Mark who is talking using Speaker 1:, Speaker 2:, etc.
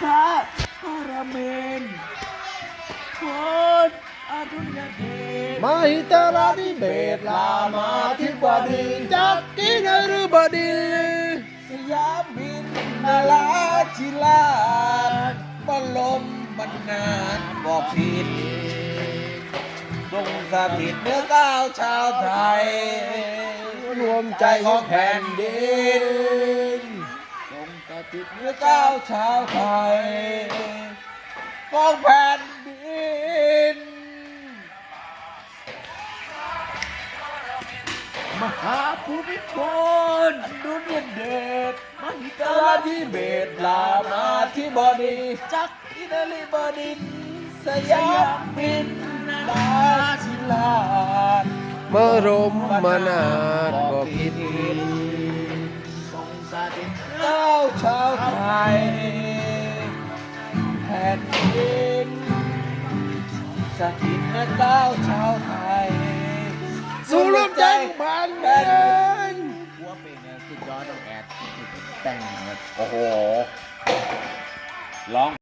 Speaker 1: พระปรเมนคนอดุลยเดช
Speaker 2: มหิตราธิเบศรามาธิบดีจักกินฤบดิน
Speaker 1: สยามบินนาราธิราชบรมบรรณาถบอกผิดทรงสถิตเนื้อก้าวชาวไทย
Speaker 2: รวมใจของแผ่นดิน
Speaker 1: รงสถิตเนื้อก้าชาวไทยของแผ่นดิน มหาภูมิพลอันดุลยเดชมหิตลาธิเบศรามาธิบดีจักรินลิบดิน สยามบินนาชิลาช
Speaker 2: มรมมนาถบ่ผิด
Speaker 1: ทรงสถิต เจ้าชาวไทยแผ่นดินสถิตนะเจ้าชาวไทย
Speaker 2: สู่รวมใจของแผ่นดิน
Speaker 1: หัวเป็นเนี่ยสุดยอดต้องแอดแต่งแบบโอ้โหร้อง